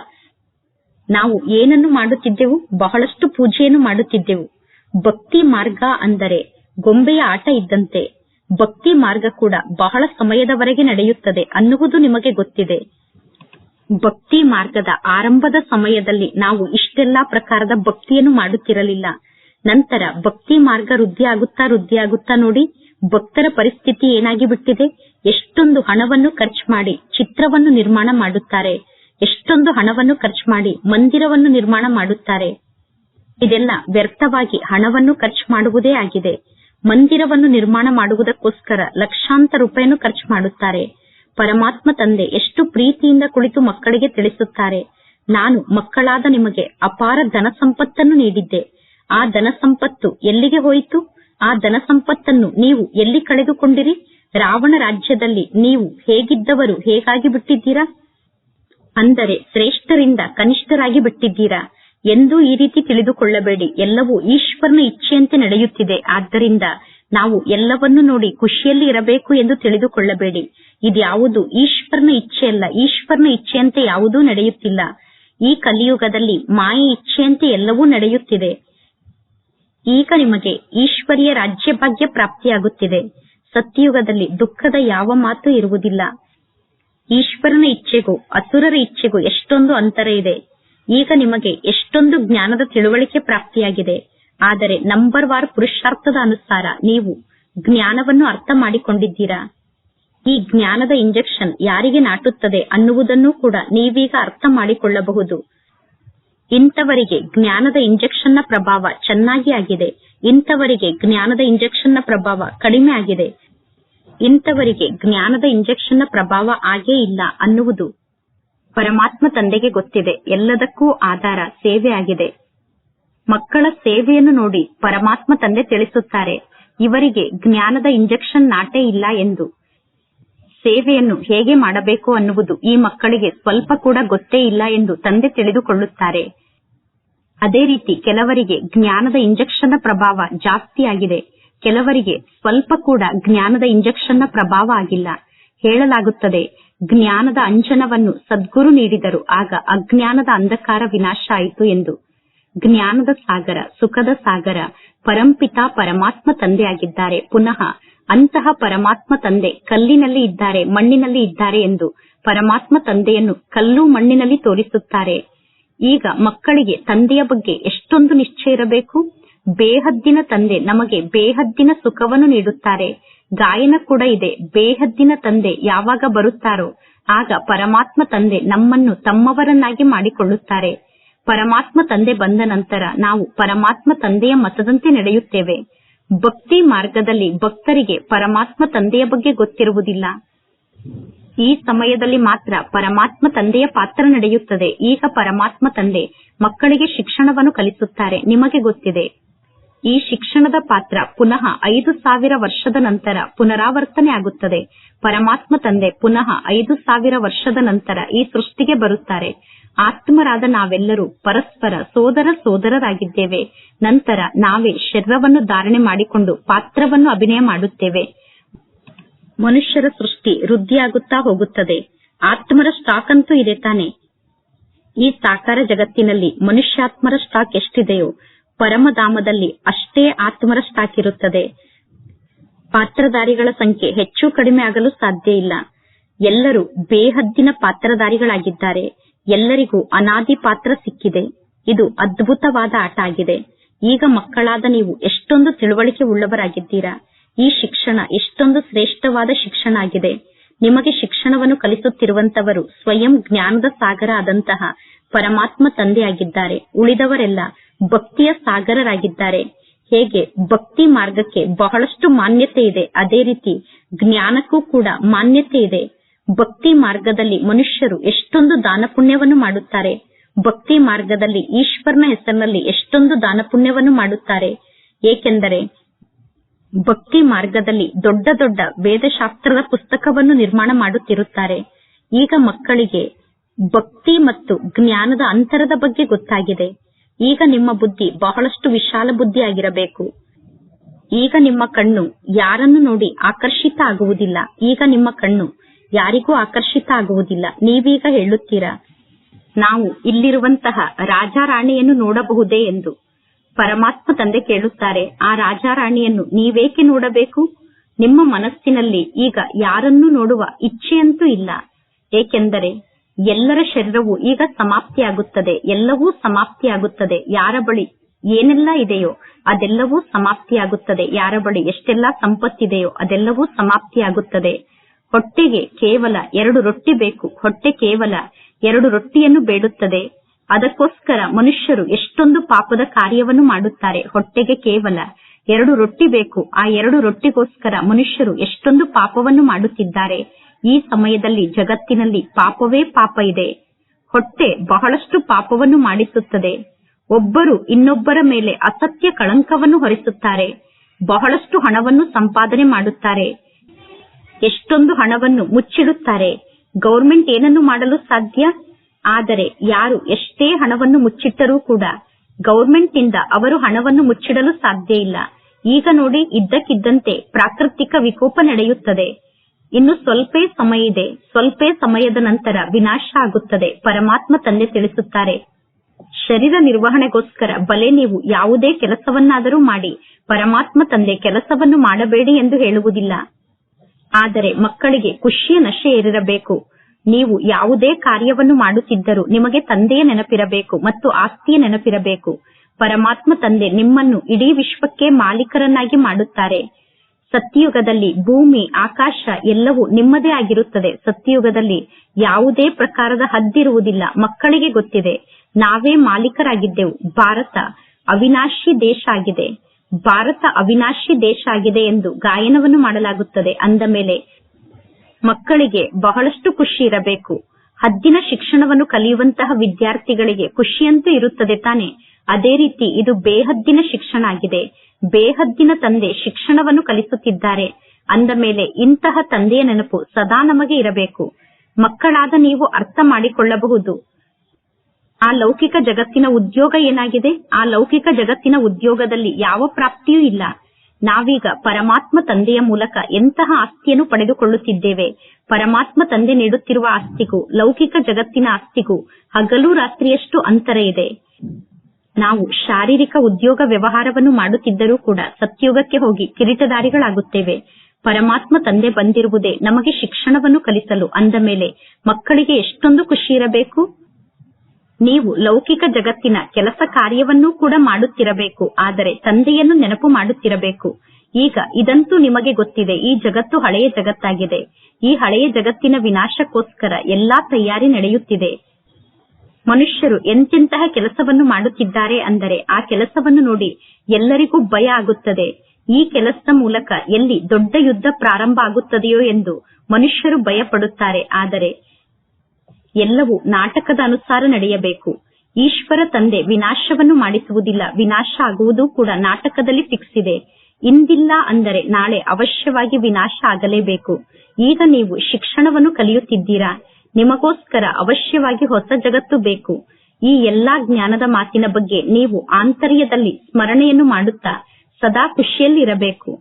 S1: ನಾವು ಏನನ್ನು ಮಾಡುತ್ತಿದ್ದೆವು? ಬಹಳಷ್ಟು ಪೂಜೆಯನ್ನು ಮಾಡುತ್ತಿದ್ದೆವು. ಭಕ್ತಿ ಮಾರ್ಗ ಅಂದರೆ ಗೊಂಬೆಯ ಆಟ ಇದ್ದಂತೆ. ಭಕ್ತಿ ಮಾರ್ಗ ಕೂಡ ಬಹಳ ಸಮಯದವರೆಗೆ ನಡೆಯುತ್ತದೆ ಅನ್ನುವುದು ನಿಮಗೆ ಗೊತ್ತಿದೆ. ಭಕ್ತಿ ಮಾರ್ಗದ ಆರಂಭದ ಸಮಯದಲ್ಲಿ ನಾವು ಇಷ್ಟೆಲ್ಲಾ ಪ್ರಕಾರದ ಭಕ್ತಿಯನ್ನು ಮಾಡುತ್ತಿರಲಿಲ್ಲ. ನಂತರ ಭಕ್ತಿ ಮಾರ್ಗ ವೃದ್ಧಿ ಆಗುತ್ತಾ ವೃದ್ಧಿ ಆಗುತ್ತಾ ನೋಡಿ ಭಕ್ತರ ಪರಿಸ್ಥಿತಿ ಏನಾಗಿ ಬಿಟ್ಟಿದೆ ಎಷ್ಟೊಂದು ಹಣವನ್ನು ಖರ್ಚು ಮಾಡಿ ಚಿತ್ರವನ್ನು ನಿರ್ಮಾಣ ಮಾಡುತ್ತಾರೆ. ಎಷ್ಟೊಂದು ಹಣವನ್ನು ಖರ್ಚು ಮಾಡಿ ಮಂದಿರವನ್ನು ನಿರ್ಮಾಣ ಮಾಡುತ್ತಾರೆ. ಇದೆಲ್ಲ ವ್ಯರ್ಥವಾಗಿ ಹಣವನ್ನು ಖರ್ಚು ಮಾಡುವುದೇ ಆಗಿದೆ. ಮಂದಿರವನ್ನು ನಿರ್ಮಾಣ ಮಾಡುವುದಕ್ಕೋಸ್ಕರ ಲಕ್ಷಾಂತರ ರೂಪಾಯಿಯನ್ನು ಖರ್ಚು ಮಾಡುತ್ತಾರೆ. ಪರಮಾತ್ಮ ತಂದೆ ಎಷ್ಟು ಪ್ರೀತಿಯಿಂದ ಕುಳಿತು ಮಕ್ಕಳಿಗೆ ತಿಳಿಸುತ್ತಾರೆ. ನಾನು ಮಕ್ಕಳಾದ ನಿಮಗೆ ಅಪಾರ ಧನ ಸಂಪತ್ತನ್ನು ನೀಡಿದ್ದೆ. ಆ ಧನ ಸಂಪತ್ತು ಎಲ್ಲಿಗೆ ಹೋಯಿತು? ಆ ಧನ ಸಂಪತ್ತನ್ನು ನೀವು ಎಲ್ಲಿ ಕಳೆದುಕೊಂಡಿರಿ? ರಾವಣ ರಾಜ್ಯದಲ್ಲಿ ನೀವು ಹೇಗಿದ್ದವರು ಹೇಗಾಗಿ ಬಿಟ್ಟಿದ್ದೀರಾ? ಅಂದರೆ ಶ್ರೇಷ್ಠರಿಂದ ಕನಿಷ್ಠರಾಗಿ ಬಿಟ್ಟಿದ್ದೀರಾ? ಎಂದೂ ಈ ರೀತಿ ತಿಳಿದುಕೊಳ್ಳಬೇಡಿ. ಎಲ್ಲವೂ ಈಶ್ವರನ ಇಚ್ಛೆಯಂತೆ ನಡೆಯುತ್ತಿದೆ. ಆದ್ದರಿಂದ ನಾವು ಎಲ್ಲವನ್ನು ನೋಡಿ ಖುಷಿಯಲ್ಲಿ ಇರಬೇಕು ಎಂದು ತಿಳಿದುಕೊಳ್ಳಬೇಡಿ. ಇದ್ಯಾವುದು ಈಶ್ವರನ ಇಚ್ಛೆಯಲ್ಲ, ಈಶ್ವರನ ಇಚ್ಛೆಯಂತೆ ಯಾವುದೂ ನಡೆಯುತ್ತಿಲ್ಲ. ಈ ಕಲಿಯುಗದಲ್ಲಿ ಮಾಯೆ ಇಚ್ಛೆಯಂತೆ ಎಲ್ಲವೂ ನಡೆಯುತ್ತಿದೆ. ಈಗ ನಿಮಗೆ ಈಶ್ವರಿಯ ರಾಜ್ಯ ಭಾಗ್ಯ ಪ್ರಾಪ್ತಿಯಾಗುತ್ತಿದೆ. ಸತ್ಯಯುಗದಲ್ಲಿ ದುಃಖದ ಯಾವ ಮಾತು ಇರುವುದಿಲ್ಲ. ಈಶ್ವರನ ಇಚ್ಛೆಗೂ ಅಸುರರ ಇಚ್ಛೆಗೂ ಎಷ್ಟೊಂದು ಅಂತರ ಇದೆ. ಈಗ ನಿಮಗೆ ಎಷ್ಟೊಂದು ಜ್ಞಾನದ ತಿಳುವಳಿಕೆ ಪ್ರಾಪ್ತಿಯಾಗಿದೆ. ಆದರೆ ನಂಬರ್ ವಾರ್ ಪುರುಷಾರ್ಥದ ಅನುಸಾರ ನೀವು ಜ್ಞಾನವನ್ನು ಅರ್ಥ ಮಾಡಿಕೊಂಡಿದ್ದೀರಾ? ಈ ಜ್ಞಾನದ ಇಂಜೆಕ್ಷನ್ ಯಾರಿಗೆ ನಾಟುತ್ತದೆ ಅನ್ನುವುದನ್ನು ಕೂಡ ನೀವೀಗ ಅರ್ಥ ಮಾಡಿಕೊಳ್ಳಬಹುದು. ಇಂಥವರಿಗೆ ಜ್ಞಾನದ ಇಂಜೆಕ್ಷನ್ನ ಪ್ರಭಾವ ಚೆನ್ನಾಗಿ ಆಗಿದೆ. ಇಂಥವರಿಗೆ ಜ್ಞಾನದ ಇಂಜೆಕ್ಷನ್ನ ಪ್ರಭಾವ ಕಡಿಮೆ ಆಗಿದೆ. ಇಂಥವರಿಗೆ ಜ್ಞಾನದ ಇಂಜೆಕ್ಷನ್ನ ಪ್ರಭಾವ ಆಗೇ ಇಲ್ಲ ಅನ್ನುವುದು. ಪರಮಾತ್ಮ ತಂದೆಗೆ ಗೊತ್ತಿದೆ. ಎಲ್ಲದಕ್ಕೂ ಆಧಾರ, ಸೇವೆ ಆಗಿದೆ. ಮಕ್ಕಳ ಸೇವೆಯನ್ನು ನೋಡಿ ಪರಮಾತ್ಮ ತಂದೆ ತಿಳಿಸುತ್ತಾರೆ. ಇವರಿಗೆ ಜ್ಞಾನದ ಇಂಜೆಕ್ಷನ್ ನಾಟೇ ಇಲ್ಲ ಎಂದು. ಸೇವೆಯನ್ನು ಹೇಗೆ ಮಾಡಬೇಕು ಅನ್ನುವುದು ಈ ಮಕ್ಕಳಿಗೆ ಸ್ವಲ್ಪ ಕೂಡ ಗೊತ್ತೇ ಇಲ್ಲ ಎಂದು ತಂದೆ ತಿಳಿದುಕೊಳ್ಳುತ್ತಾರೆ. ಅದೇ ರೀತಿ ಕೆಲವರಿಗೆ ಜ್ಞಾನದ ಇಂಜೆಕ್ಷನ್ ಪ್ರಭಾವ ಜಾಸ್ತಿ ಆಗಿದೆ. ಕೆಲವರಿಗೆ ಸ್ವಲ್ಪ ಕೂಡ ಜ್ಞಾನದ ಇಂಜೆಕ್ಷನ್ನ ಪ್ರಭಾವ ಆಗಿಲ್ಲ. ಹೇಳಲಾಗುತ್ತದೆ, ಜ್ಞಾನದ ಅಂಜನವನ್ನು ಸದ್ಗುರು ನೀಡಿದರು, ಆಗ ಅಜ್ಞಾನದ ಅಂಧಕಾರ ವಿನಾಶ ಆಯಿತು ಎಂದು. ಜ್ಞಾನದ ಸಾಗರ, ಸುಖದ ಸಾಗರ, ಪರಂಪಿತ ಪರಮಾತ್ಮ ತಂದೆಯಾಗಿದ್ದಾರೆ. ಪುನಃ ಅಂತಹ ಪರಮಾತ್ಮ ತಂದೆ ಕಲ್ಲಿನಲ್ಲಿ ಇದ್ದಾರೆ, ಮಣ್ಣಿನಲ್ಲಿ ಇದ್ದಾರೆ ಎಂದು ಪರಮಾತ್ಮ ತಂದೆಯನ್ನು ಕಲ್ಲು ಮಣ್ಣಿನಲ್ಲಿ ತೋರಿಸುತ್ತಾರೆ. ಈಗ ಮಕ್ಕಳಿಗೆ ತಂದೆಯ ಬಗ್ಗೆ ಎಷ್ಟೊಂದು ನಿಶ್ಚಯ ಇರಬೇಕು? ಬೇಹದ್ದಿನ ತಂದೆ ನಮಗೆ ಬೇಹದ್ದಿನ ಸುಖವನ್ನು ನೀಡುತ್ತಾರೆ. ಗಾಯನ ಕೂಡ ಇದೆ. ಬೇಹದ್ದಿನ ತಂದೆ ಯಾವಾಗ ಬರುತ್ತಾರೋ, ಆಗ ಪರಮಾತ್ಮ ತಂದೆ ನಮ್ಮನ್ನು ತಮ್ಮವರನ್ನಾಗಿ ಮಾಡಿಕೊಳ್ಳುತ್ತಾರೆ. ಪರಮಾತ್ಮ ತಂದೆ ಬಂದ ನಂತರ ನಾವು ಪರಮಾತ್ಮ ತಂದೆಯ ಮತದಂತೆ ನಡೆಯುತ್ತೇವೆ. ಭಕ್ತಿ ಮಾರ್ಗದಲ್ಲಿ ಭಕ್ತರಿಗೆ ಪರಮಾತ್ಮ ತಂದೆಯ ಬಗ್ಗೆ ಗೊತ್ತಿರುವುದಿಲ್ಲ. ಈ ಸಮಯದಲ್ಲಿ ಮಾತ್ರ ಪರಮಾತ್ಮ ತಂದೆಯ ಪಾತ್ರ ನಡೆಯುತ್ತದೆ. ಈಗ ಪರಮಾತ್ಮ ತಂದೆ ಮಕ್ಕಳಿಗೆ ಶಿಕ್ಷಣವನ್ನು ಕಲಿಸುತ್ತಾರೆ. ನಿಮಗೆ ಗೊತ್ತಿದೆ. ಈ ಶಿಕ್ಷಣದ ಪಾತ್ರ ಪುನಃ ಐದು ಸಾವಿರ ವರ್ಷದ ನಂತರ ಪುನರಾವರ್ತನೆ ಆಗುತ್ತದೆ. ಪರಮಾತ್ಮ ತಂದೆ ಪುನಃ ಐದು ಸಾವಿರ ವರ್ಷದ ನಂತರ ಈ ಸೃಷ್ಟಿಗೆ ಬರುತ್ತಾರೆ. ಆತ್ಮರಾದ ನಾವೆಲ್ಲರೂ ಪರಸ್ಪರ ಸೋದರ ಸೋದರರಾಗಿದ್ದೇವೆ. ನಂತರ ನಾವೇ ಶರೀರವನ್ನು ಧಾರಣೆ ಮಾಡಿಕೊಂಡು ಪಾತ್ರವನ್ನು ಅಭಿನಯ ಮಾಡುತ್ತೇವೆ. ಮನುಷ್ಯರ ಸೃಷ್ಟಿ ವೃದ್ಧಿಯಾಗುತ್ತಾ ಹೋಗುತ್ತದೆ. ಆತ್ಮರ ಸ್ಟಾಕ್ ಅಂತೂ ಇದೆ ತಾನೆ. ಈ ಸಾಕಾರ ಜಗತ್ತಿನಲ್ಲಿ ಮನುಷ್ಯಾತ್ಮರ ಸ್ಟಾಕ್ ಎಷ್ಟಿದೆಯೋ ಪರಮಧಾಮದಲ್ಲಿ ಅಷ್ಟೇ ಆತ್ಮರ ಸ್ಟಾಕ್ ಇರುತ್ತದೆ ಪಾತ್ರಧಾರಿಗಳ ಸಂಖ್ಯೆ ಹೆಚ್ಚು ಕಡಿಮೆ ಆಗಲು ಸಾಧ್ಯ ಇಲ್ಲ. ಎಲ್ಲರೂ ಬೇಹದ್ದಿನ ಪಾತ್ರಧಾರಿಗಳಾಗಿದ್ದಾರೆ. ಎಲ್ಲರಿಗೂ ಅನಾದಿ ಪಾತ್ರ ಸಿಕ್ಕಿದೆ. ಇದು ಅದ್ಭುತವಾದ ಆಟ ಆಗಿದೆ. ಈಗ ಮಕ್ಕಳಾದ ನೀವು ಎಷ್ಟೊಂದು ತಿಳುವಳಿಕೆ ಉಳ್ಳವರಾಗಿದ್ದೀರಾ? ಈ ಶಿಕ್ಷಣ ಎಷ್ಟೊಂದು ಶ್ರೇಷ್ಠವಾದ ಶಿಕ್ಷಣ ಆಗಿದೆ. ನಿಮಗೆ ಶಿಕ್ಷಣವನ್ನು ಕಲಿಸುತ್ತಿರುವಂತವರು ಸ್ವಯಂ ಜ್ಞಾನದ ಸಾಗರ ಆದಂತಹ ಪರಮಾತ್ಮ ತಂದೆಯಾಗಿದ್ದಾರೆ. ಉಳಿದವರೆಲ್ಲ ಭಕ್ತಿಯ ಸಾಗರರಾಗಿದ್ದಾರೆ. ಹೇಗೆ? ಭಕ್ತಿ ಮಾರ್ಗಕ್ಕೆ ಬಹಳಷ್ಟು ಮಾನ್ಯತೆ ಇದೆ. ಅದೇ ರೀತಿ ಜ್ಞಾನಕ್ಕೂ ಕೂಡ ಮಾನ್ಯತೆ ಇದೆ. ಭಕ್ತಿ ಮಾರ್ಗದಲ್ಲಿ ಮನುಷ್ಯರು ಎಷ್ಟೊಂದು ದಾನ ಪುಣ್ಯವನ್ನು ಮಾಡುತ್ತಾರೆ. ಭಕ್ತಿ ಮಾರ್ಗದಲ್ಲಿ ಈಶ್ವರನ ಹೆಸರಿನಲ್ಲಿ ಎಷ್ಟೊಂದು ದಾನ ಪುಣ್ಯವನ್ನು ಮಾಡುತ್ತಾರೆ. ಏಕೆಂದರೆ ಭಕ್ತಿ ಮಾರ್ಗದಲ್ಲಿ ದೊಡ್ಡ ದೊಡ್ಡ ವೇದಶಾಸ್ತ್ರದ ಪುಸ್ತಕವನ್ನು ನಿರ್ಮಾಣ ಮಾಡುತ್ತಿರುತ್ತಾರೆ. ಈಗ ಮಕ್ಕಳಿಗೆ ಭಕ್ತಿ ಮತ್ತು ಜ್ಞಾನದ ಅಂತರದ ಬಗ್ಗೆ ಗೊತ್ತಾಗಿದೆ. ಈಗ ನಿಮ್ಮ ಬುದ್ಧಿ ಬಹಳಷ್ಟು ವಿಶಾಲ ಬುದ್ಧಿಯಾಗಿರಬೇಕು. ಈಗ ನಿಮ್ಮ ಕಣ್ಣು ಯಾರನ್ನು ನೋಡಿ ಆಕರ್ಷಿತ ಆಗುವುದಿಲ್ಲ. ಈಗ ನಿಮ್ಮ ಕಣ್ಣು ಯಾರಿಗೂ ಆಕರ್ಷಿತ ಆಗುವುದಿಲ್ಲ. ನೀವೀಗ ಹೇಳುತ್ತೀರಾ, ನಾವು ಇಲ್ಲಿರುವಂತಹ ರಾಜಾರಾಣಿಯನ್ನು ನೋಡಬಹುದೇ ಎಂದು. ಪರಮಾತ್ಮ ತಂದೆ ಕೇಳುತ್ತಾರೆ, ಆ ರಾಜಾರಾಣಿಯನ್ನು ನೀವೇಕೆ ನೋಡಬೇಕು? ನಿಮ್ಮ ಮನಸ್ಸಿನಲ್ಲಿ ಈಗ ಯಾರನ್ನೂ ನೋಡುವ ಇಚ್ಛೆಯಂತೂ ಇಲ್ಲ. ಏಕೆಂದರೆ ಎಲ್ಲರ ಶರೀರವು ಈಗ ಸಮಾಪ್ತಿಯಾಗುತ್ತದೆ, ಎಲ್ಲವೂ ಸಮಾಪ್ತಿಯಾಗುತ್ತದೆ. ಯಾರ ಬಳಿ ಏನೆಲ್ಲ ಇದೆಯೋ ಅದೆಲ್ಲವೂ ಸಮಾಪ್ತಿಯಾಗುತ್ತದೆ. ಯಾರ ಬಳಿ ಎಷ್ಟೆಲ್ಲ ಸಂಪತ್ತಿದೆಯೋ ಅದೆಲ್ಲವೂ ಸಮಾಪ್ತಿಯಾಗುತ್ತದೆ. ಹೊಟ್ಟೆಗೆ ಕೇವಲ ಎರಡು ರೊಟ್ಟಿ ಬೇಕು. ಹೊಟ್ಟೆ ಕೇವಲ ಎರಡು ರೊಟ್ಟಿಯನ್ನು ಬೇಡುತ್ತದೆ. ಅದಕ್ಕೋಸ್ಕರ ಮನುಷ್ಯರು ಎಷ್ಟೊಂದು ಪಾಪದ ಕಾರ್ಯವನ್ನು ಮಾಡುತ್ತಾರೆ. ಹೊಟ್ಟೆಗೆ ಕೇವಲ ಎರಡು ರೊಟ್ಟಿ ಬೇಕು. ಆ ಎರಡು ರೊಟ್ಟಿಗೋಸ್ಕರ ಮನುಷ್ಯರು ಎಷ್ಟೊಂದು ಪಾಪವನ್ನು ಮಾಡುತ್ತಿದ್ದಾರೆ. ಈ ಸಮಯದಲ್ಲಿ ಜಗತ್ತಿನಲ್ಲಿ ಪಾಪವೇ ಪಾಪ ಇದೆ. ಹೊಟ್ಟೆ ಬಹಳಷ್ಟು ಪಾಪವನ್ನು ಮಾಡಿಸುತ್ತದೆ. ಒಬ್ಬರು ಇನ್ನೊಬ್ಬರ ಮೇಲೆ ಅಸತ್ಯ ಕಳಂಕವನ್ನು ಹೊರಿಸುತ್ತಾರೆ. ಬಹಳಷ್ಟು ಹಣವನ್ನು ಸಂಪಾದನೆ ಮಾಡುತ್ತಾರೆ. ಎಷ್ಟೊಂದು ಹಣವನ್ನು ಮುಚ್ಚಿಡುತ್ತಾರೆ. ಗೌರ್ಮೆಂಟ್ ಏನನ್ನು ಮಾಡಲು ಸಾಧ್ಯ? ಆದರೆ ಯಾರು ಎಷ್ಟೇ ಹಣವನ್ನು ಮುಚ್ಚಿಟ್ಟರೂ ಕೂಡ ಗೌರ್ಮೆಂಟ್ನಿಂದ ಅವರು ಹಣವನ್ನು ಮುಚ್ಚಿಡಲು ಸಾಧ್ಯ ಇಲ್ಲ. ಈಗ ನೋಡಿ ಇದ್ದಕ್ಕಿದ್ದಂತೆ ಪ್ರಾಕೃತಿಕ ವಿಕೋಪ ನಡೆಯುತ್ತದೆ. ಇನ್ನು ಸ್ವಲ್ಪೇ ಸಮಯ ಇದೆ. ಸ್ವಲ್ಪೇ ಸಮಯದ ನಂತರ ವಿನಾಶ ಆಗುತ್ತದೆ. ಪರಮಾತ್ಮ ತಂದೆ ತಿಳಿಸುತ್ತಾರೆ. ಶರೀರ ನಿರ್ವಹಣೆಗೋಸ್ಕರ ಬಲೆ ನೀವು ಯಾವುದೇ ಕೆಲಸವನ್ನಾದರೂ ಮಾಡಿ. ಪರಮಾತ್ಮ ತಂದೆ ಕೆಲಸವನ್ನು ಮಾಡಬೇಡಿ ಎಂದು ಹೇಳುವುದಿಲ್ಲ. ಆದರೆ ಮಕ್ಕಳಿಗೆ ಖುಷಿಯ ನಶೆ ಏರಿರಬೇಕು. ನೀವು ಯಾವುದೇ ಕಾರ್ಯವನ್ನು ಮಾಡುತ್ತಿದ್ದರೂ ನಿಮಗೆ ತಂದೆಯ ನೆನಪಿರಬೇಕು ಮತ್ತು ಆಸ್ತಿಯ ನೆನಪಿರಬೇಕು. ಪರಮಾತ್ಮ ತಂದೆ ನಿಮ್ಮನ್ನು ಇಡೀ ವಿಶ್ವಕ್ಕೆ ಮಾಲೀಕರನ್ನಾಗಿ ಮಾಡುತ್ತಾರೆ. ಸತ್ಯಯುಗದಲ್ಲಿ ಭೂಮಿ, ಆಕಾಶ ಎಲ್ಲವೂ ನಿಮ್ಮದೇ ಆಗಿರುತ್ತದೆ. ಸತ್ಯಯುಗದಲ್ಲಿ ಯಾವುದೇ ಪ್ರಕಾರದ ಹದ್ದಿರುವುದಿಲ್ಲ. ಮಕ್ಕಳಿಗೆ ಗೊತ್ತಿದೆ. ನಾವೇ ಮಾಲೀಕರಾಗಿದ್ದೆವು. ಭಾರತ ಅವಿನಾಶಿ ದೇಶ ಆಗಿದೆ. ಭಾರತ ಅವಿನಾಶಿ ದೇಶ ಆಗಿದೆ ಎಂದು ಗಾಯನವನ್ನು ಮಾಡಲಾಗುತ್ತದೆ. ಅಂದ ಮೇಲೆ ಮಕ್ಕಳಿಗೆ ಬಹಳಷ್ಟು ಖುಷಿ ಇರಬೇಕು. ಹದ್ದಿನ ಶಿಕ್ಷಣವನ್ನು ಕಲಿಯುವಂತಹ ವಿದ್ಯಾರ್ಥಿಗಳಿಗೆ ಖುಷಿಯಂತೂ ಇರುತ್ತದೆ ತಾನೆ. ಅದೇ ರೀತಿ ಇದು ಬೇಹದ್ದಿನ ಶಿಕ್ಷಣ ಆಗಿದೆ. ಬೇಹದ್ದಿನ ತಂದೆ ಶಿಕ್ಷಣವನ್ನು ಕಲಿಸುತ್ತಿದ್ದಾರೆ. ಅಂದ ಮೇಲೆ ಇಂತಹ ತಂದೆಯ ನೆನಪು ಸದಾ ನಮಗೆ ಇರಬೇಕು. ಮಕ್ಕಳಾದ ನೀವು ಅರ್ಥ ಮಾಡಿಕೊಳ್ಳಬಹುದು. ಆ ಲೌಕಿಕ ಜಗತ್ತಿನ ಉದ್ಯೋಗ ಏನಾಗಿದೆ? ಆ ಲೌಕಿಕ ಜಗತ್ತಿನ ಉದ್ಯೋಗದಲ್ಲಿ ಯಾವ ಪ್ರಾಪ್ತಿಯೂ ಇಲ್ಲ. ನಾವೀಗ ಪರಮಾತ್ಮ ತಂದೆಯ ಮೂಲಕ ಎಂತಹ ಆಸ್ತಿಯನ್ನು ಪಡೆದುಕೊಳ್ಳುತ್ತಿದ್ದೇವೆ? ಪರಮಾತ್ಮ ತಂದೆ ನೀಡುತ್ತಿರುವ ಆಸ್ತಿಗೂ, ಲೌಕಿಕ ಜಗತ್ತಿನ ಆಸ್ತಿಗೂ ಹಗಲು ರಾತ್ರಿಯಷ್ಟು ಅಂತರ ಇದೆ. ನಾವು ಶಾರೀರಿಕ ಉದ್ಯೋಗ ವ್ಯವಹಾರವನ್ನು ಮಾಡುತ್ತಿದ್ದರೂ ಕೂಡ ಸತ್ಯುಗಕ್ಕೆ ಹೋಗಿ ಕಿರೀಟಧಾರಿಗಳಾಗುತ್ತೇವೆ. ಪರಮಾತ್ಮ ತಂದೆ ಬಂದಿರುವುದೇ ನಮಗೆ ಶಿಕ್ಷಣವನ್ನು ಕಲಿಸಲು ಅಂದ ಮೇಲೆ ಮಕ್ಕಳಿಗೆ ಎಷ್ಟೊಂದು ಖುಷಿ ಇರಬೇಕು? ನೀವು ಲೌಕಿಕ ಜಗತ್ತಿನ ಕೆಲಸ ಕಾರ್ಯವನ್ನೂ ಕೂಡ ಮಾಡುತ್ತಿರಬೇಕು, ಆದರೆ ತಂದೆಯನ್ನು ನೆನಪು ಮಾಡುತ್ತಿರಬೇಕು. ಈಗ ಇದಂತೂ ನಿಮಗೆ ಗೊತ್ತಿದೆ, ಈ ಜಗತ್ತು ಹಳೆಯ ಜಗತ್ತಾಗಿದೆ. ಈ ಹಳೆಯ ಜಗತ್ತಿನ ವಿನಾಶಕ್ಕೋಸ್ಕರ ಎಲ್ಲಾ ತಯಾರಿ ನಡೆಯುತ್ತಿದೆ. ಮನುಷ್ಯರು ಎಂತೆಂತಹ ಕೆಲಸವನ್ನು ಮಾಡುತ್ತಿದ್ದಾರೆ ಅಂದರೆ ಆ ಕೆಲಸವನ್ನು ನೋಡಿ ಎಲ್ಲರಿಗೂ ಭಯ ಆಗುತ್ತದೆ. ಈ ಕೆಲಸದ ಮೂಲಕ ಎಲ್ಲಿ ದೊಡ್ಡ ಯುದ್ಧ ಪ್ರಾರಂಭ ಆಗುತ್ತದೆಯೋ ಎಂದು ಮನುಷ್ಯರು ಭಯ ಪಡುತ್ತಾರೆ ಆದರೆ ಎಲ್ಲವೂ ನಾಟಕದ ಅನುಸಾರ ನಡೆಯಬೇಕು. ಈಶ್ವರ ತಂದೆ ವಿನಾಶವನ್ನು ಮಾಡಿಸುವುದಿಲ್ಲ. ವಿನಾಶ ಆಗುವುದು ಕೂಡ ನಾಟಕದಲ್ಲಿ ಫಿಕ್ಸ್ ಇದೆ. ಇಂದಿಲ್ಲ ಅಂದರೆ ನಾಳೆ ಅವಶ್ಯವಾಗಿ ವಿನಾಶ ಆಗಲೇಬೇಕು. ಈಗ ನೀವು ಶಿಕ್ಷಣವನ್ನು ಕಲಿಯುತ್ತಿದ್ದೀರಾ? ನಿಮಗೋಸ್ಕರ ಅವಶ್ಯವಾಗಿ ಹೊಸ ಜಗತ್ತು ಬೇಕು. ಈ ಎಲ್ಲಾ ಜ್ಞಾನದ ಮಾತಿನ ಬಗ್ಗೆ ನೀವು ಆಂತರ್ಯದಲ್ಲಿ ಸ್ಮರಣೆಯನ್ನು ಮಾಡುತ್ತಾ ಸದಾ ಖುಷಿಯಲ್ಲಿರಬೇಕು.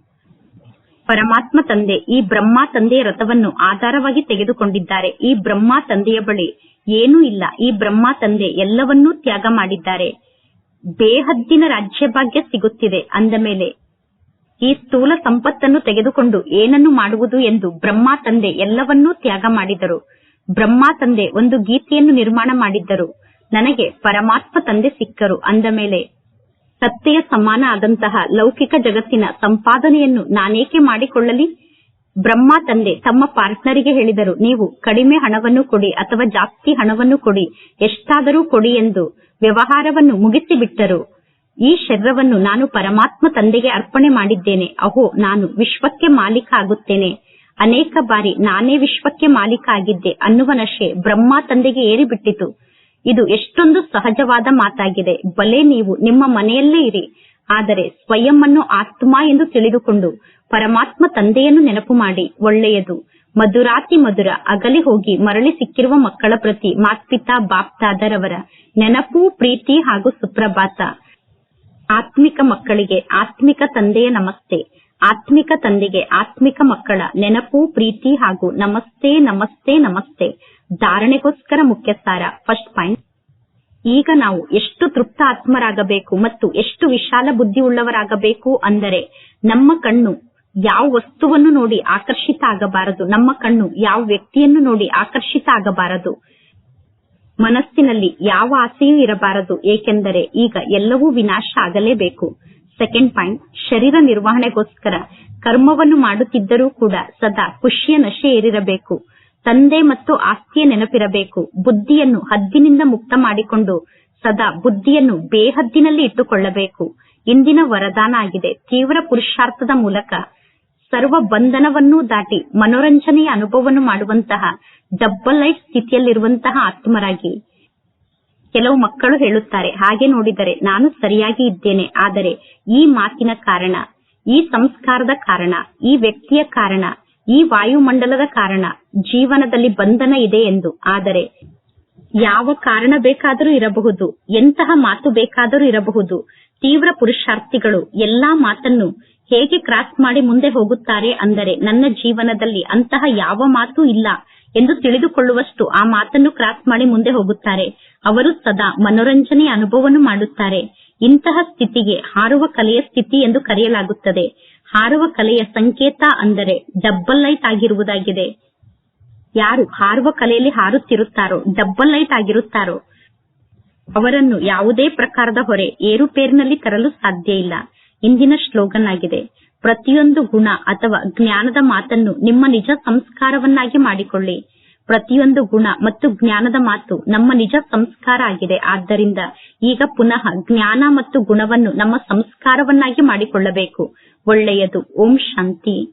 S1: ಪರಮಾತ್ಮ ತಂದೆ ಈ ಬ್ರಹ್ಮ ತಂದೆಯ ರಥವನ್ನು ಆಧಾರವಾಗಿ ತೆಗೆದುಕೊಂಡಿದ್ದಾರೆ. ಈ ಬ್ರಹ್ಮ ತಂದೆಯ ಬಳಿ ಏನೂ ಇಲ್ಲ. ಈ ಬ್ರಹ್ಮ ತಂದೆ ಎಲ್ಲವನ್ನೂ ತ್ಯಾಗ ಮಾಡಿದ್ದಾರೆ. ಬೇಹದ್ದಿನ ರಾಜ್ಯಭಾಗ್ಯ ಸಿಗುತ್ತಿದೆ. ಅಂದ ಮೇಲೆ ಈ ಸ್ಥೂಲ ಸಂಪತ್ತನ್ನು ತೆಗೆದುಕೊಂಡು ಏನನ್ನು ಮಾಡುವುದು ಎಂದು ಬ್ರಹ್ಮ ತಂದೆ ಎಲ್ಲವನ್ನೂ ತ್ಯಾಗ ಮಾಡಿದರು. ಬ್ರಹ್ಮ ತಂದೆ ಒಂದು ಗೀತೆಯನ್ನು ನಿರ್ಮಾಣ ಮಾಡಿದ್ದರು. ನನಗೆ ಪರಮಾತ್ಮ ತಂದೆ ಸಿಕ್ಕರು ಅಂದ ಮೇಲೆ ಸತ್ತೆಯ ಸಮಾನ ಆದಂತಹ ಲೌಕಿಕ ಜಗತ್ತಿನ ಸಂಪಾದನೆಯನ್ನು ನಾನೇಕೆ ಮಾಡಿಕೊಳ್ಳಲಿ? ಬ್ರಹ್ಮ ತಂದೆ ತಮ್ಮ ಪಾರ್ಟ್ನರಿಗೆ ಹೇಳಿದರು, ನೀವು ಕಡಿಮೆ ಹಣವನ್ನು ಕೊಡಿ ಅಥವಾ ಜಾಸ್ತಿ ಹಣವನ್ನು ಕೊಡಿ, ಎಷ್ಟಾದರೂ ಕೊಡಿ ಎಂದು ವ್ಯವಹಾರವನ್ನು ಮುಗಿಸಿಬಿಟ್ಟರು. ಈ ಶರೀರವನ್ನು ನಾನು ಪರಮಾತ್ಮ ತಂದೆಗೆ ಅರ್ಪಣೆ ಮಾಡಿದ್ದೇನೆ. ಅಹೋ, ನಾನು ವಿಶ್ವಕ್ಕೆ ಮಾಲೀಕ ಆಗುತ್ತೇನೆ. ಅನೇಕ ಬಾರಿ ನಾನೇ ವಿಶ್ವಕ್ಕೆ ಮಾಲೀಕ ಆಗಿದ್ದೆ ಅನ್ನುವ ನಶೆ ಬ್ರಹ್ಮ ತಂದೆಗೆ ಏರಿಬಿಟ್ಟಿತು. ಇದು ಎಷ್ಟೊಂದು ಸಹಜವಾದ ಮಾತಾಗಿದೆ. ಬಲೆ ನೀವು ನಿಮ್ಮ ಮನೆಯಲ್ಲೇ ಇರಿ. ಆದರೆ ಸ್ವಯಂ ಅನ್ನು ಆತ್ಮ ಎಂದು ತಿಳಿದುಕೊಂಡು ಪರಮಾತ್ಮ ತಂದೆಯನ್ನು ನೆನಪು ಮಾಡಿ. ಒಳ್ಳೆಯದು. ಮಧುರಾತಿ ಮಧುರ ಅಗಲಿ ಹೋಗಿ ಮರಳಿ ಸಿಕ್ಕಿರುವ ಮಕ್ಕಳ ಪ್ರತಿ ಮಾತ್ಪಿತಾ, ಬಾಪ್ತಾದರವರ ನೆನಪು, ಪ್ರೀತಿ ಹಾಗೂ ಸುಪ್ರಭಾತ. ಆತ್ಮಿಕ ಮಕ್ಕಳಿಗೆ ಆತ್ಮಿಕ ತಂದೆಯ ನಮಸ್ತೆ. ಆತ್ಮಿಕ ತಂದೆಗೆ ಆತ್ಮಿಕ ಮಕ್ಕಳ ನೆನಪು, ಪ್ರೀತಿ ಹಾಗೂ ನಮಸ್ತೆ ನಮಸ್ತೆ ನಮಸ್ತೆ. ಧಾರಣೆಗೋಸ್ಕರ ಮುಖ್ಯ ಸಾರ ಫಸ್ಟ್ ಪಾಯಿಂಟ್ ಈಗ ನಾವು ಎಷ್ಟು ತೃಪ್ತ ಆತ್ಮರಾಗಬೇಕು ಮತ್ತು ಎಷ್ಟು ವಿಶಾಲ ಬುದ್ಧಿ ಉಳ್ಳವರಾಗಬೇಕು ಅಂದರೆ ನಮ್ಮ ಕಣ್ಣು ಯಾವ ವಸ್ತುವನ್ನು ನೋಡಿ ಆಕರ್ಷಿತ ಆಗಬಾರದು, ನಮ್ಮ ಕಣ್ಣು ಯಾವ ವ್ಯಕ್ತಿಯನ್ನು ನೋಡಿ ಆಕರ್ಷಿತ ಆಗಬಾರದು, ಮನಸ್ಸಿನಲ್ಲಿ ಯಾವ ಆಸೆಯೂ ಇರಬಾರದು, ಏಕೆಂದರೆ ಈಗ ಎಲ್ಲವೂ ವಿನಾಶ ಆಗಲೇಬೇಕು. ಸೆಕೆಂಡ್ ಪಾಯಿಂಟ್ ಶರೀರ ನಿರ್ವಹಣೆಗೋಸ್ಕರ ಕರ್ಮವನ್ನು ಮಾಡುತ್ತಿದ್ದರೂ ಕೂಡ ಸದಾ ಖುಷಿಯ ನಶೆ ಏರಿರಬೇಕು. ತಂದೆ ಮತ್ತು ಆಸ್ತಿಯ ನೆನಪಿರಬೇಕು. ಬುದ್ಧಿಯನ್ನು ಹದ್ದಿನಿಂದ ಮುಕ್ತ ಮಾಡಿಕೊಂಡು ಸದಾ ಬುದ್ಧಿಯನ್ನು ಬೇಹದ್ದಿನಲ್ಲಿ ಇಟ್ಟುಕೊಳ್ಳಬೇಕು. ಇಂದಿನ ವರದಾನ ಆಗಿದೆ. ತೀವ್ರ ಪುರುಷಾರ್ಥದ ಮೂಲಕ ಸರ್ವ ಬಂಧನವನ್ನೂ ದಾಟಿ ಮನೋರಂಜನೆಯ ಅನುಭವವನ್ನು ಮಾಡುವಂತಹ ಡಬ್ಬಲ್ ಲೈಫ್ ಸ್ಥಿತಿಯಲ್ಲಿರುವಂತಹ ಆತ್ಮರಾಗಿ. ಕೆಲವು ಮಕ್ಕಳು ಹೇಳುತ್ತಾರೆ, ಹಾಗೆ ನೋಡಿದರೆ ನಾನು ಸರಿಯಾಗಿ ಇದ್ದೇನೆ. ಆದರೆ ಈ ಮಾತಿನ ಕಾರಣ, ಈ ಸಂಸ್ಕಾರದ ಕಾರಣ, ಈ ವ್ಯಕ್ತಿಯ ಕಾರಣ, ಈ ವಾಯುಮಂಡಲದ ಕಾರಣ ಜೀವನದಲ್ಲಿ ಬಂಧನ ಇದೆ ಎಂದು. ಆದರೆ ಯಾವ ಕಾರಣ ಬೇಕಾದರೂ ಇರಬಹುದು, ಎಂತಹ ಮಾತು ಬೇಕಾದರೂ ಇರಬಹುದು. ತೀವ್ರ ಪುರುಷಾರ್ಥಿಗಳು ಎಲ್ಲಾ ಮಾತನ್ನು ಹೇಗೆ ಕ್ರಾಸ್ ಮಾಡಿ ಮುಂದೆ ಹೋಗುತ್ತಾರೆ ಅಂದರೆ ನನ್ನ ಜೀವನದಲ್ಲಿ ಅಂತಹ ಯಾವ ಮಾತು ಇಲ್ಲ. ಎಂದು ತಿಳಿದುಕೊಳ್ಳುವಷ್ಟು ಆ ಮಾತನ್ನು ಕ್ರಾಸ್ ಮಾಡಿ ಮುಂದೆ ಹೋಗುತ್ತಾರೆ. ಅವರು ಸದಾ ಮನೋರಂಜನೆಯ ಅನುಭವವನ್ನು ಮಾಡುತ್ತಾರೆ. ಇಂತಹ ಸ್ಥಿತಿಗೆ ಹಾರುವ ಕಲೆಯ ಸ್ಥಿತಿ ಎಂದು ಕರೆಯಲಾಗುತ್ತದೆ. ಹಾರುವ ಕಲೆಯ ಸಂಕೇತ ಅಂದರೆ ಡಬ್ಬಲ್ ಲೈಟ್ ಆಗಿರುವುದಾಗಿದೆ. ಯಾರು ಹಾರುವ ಕಲೆಯಲ್ಲಿ ಹಾರುತ್ತಿರುತ್ತಾರೋ ಡಬ್ಬಲ್ ಲೈಟ್ ಆಗಿರುತ್ತಾರೋ, ಅವರನ್ನು ಯಾವುದೇ ಪ್ರಕಾರದ ಹೊರೆ ಏರುಪೇರಿನಲ್ಲಿ ತರಲು ಸಾಧ್ಯ ಇಲ್ಲ. ಇಂದಿನ ಶ್ಲೋಗನ್ ಆಗಿದೆ ಪ್ರತಿಯೊಂದು ಗುಣ ಅಥವಾ ಜ್ಞಾನದ ಮಾತನ್ನು ನಿಮ್ಮ ನಿಜ ಸಂಸ್ಕಾರವನ್ನಾಗಿ ಮಾಡಿಕೊಳ್ಳಿ. ಪ್ರತಿಯೊಂದು ಗುಣ ಮತ್ತು ಜ್ಞಾನದ ಮಾತು ನಮ್ಮ ನಿಜ ಸಂಸ್ಕಾರ ಆಗಿದೆ. ಆದ್ದರಿಂದ ಈಗ ಪುನಃ ಜ್ಞಾನ ಮತ್ತು ಗುಣವನ್ನು ನಮ್ಮ ಸಂಸ್ಕಾರವನ್ನಾಗಿ ಮಾಡಿಕೊಳ್ಳಬೇಕು. ಒಳ್ಳೆಯದು. ಓಂ ಶಾಂತಿ.